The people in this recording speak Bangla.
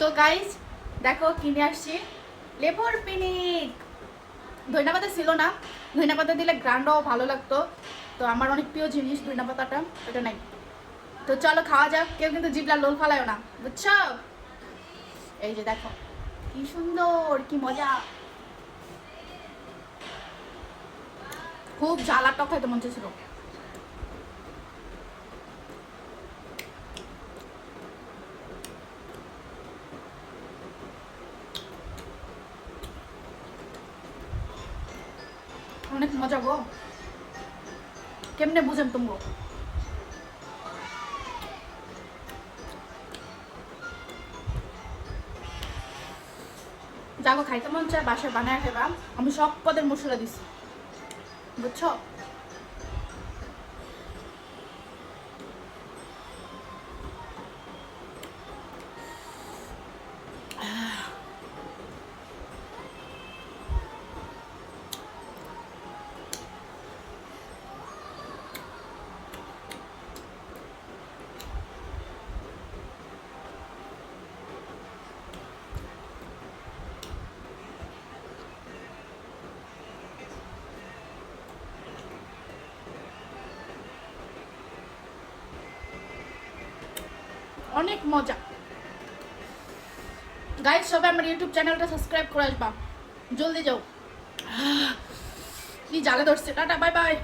তো গাইজ দেখো কিনে আসছি। লেবুর পিনিক। ধইনা পাতা ছিল না। ধইনা পাতা দিলে গ্রান্ডও ভালো লাগতো। তো আমার অনেক প্রিয় জিনিস ধইনা পাতাটা ওটা নাই। তো চলো খাওয়া যাক। কেউ কিন্তু জিবলা লোল ফালায় না, বুঝছ? এই যে দেখো, কি সুন্দর, কি মজা। খুব জ্বালা টক খাইতে মন ছিল অনেক মজা গো। কেমনে বুঝেন তুমি যাগো, খাইতে মন চায়, বাসায় বানায় খেবা আমি সব পদের মশলা দিছি। বুঝছ? অনেক মজা। গাইজ সবাই আমার ইউটিউব চ্যানেলটা সাবস্ক্রাইব করে আসবা। জলদি যাও। কি জালে ধরছে। Tata bye bye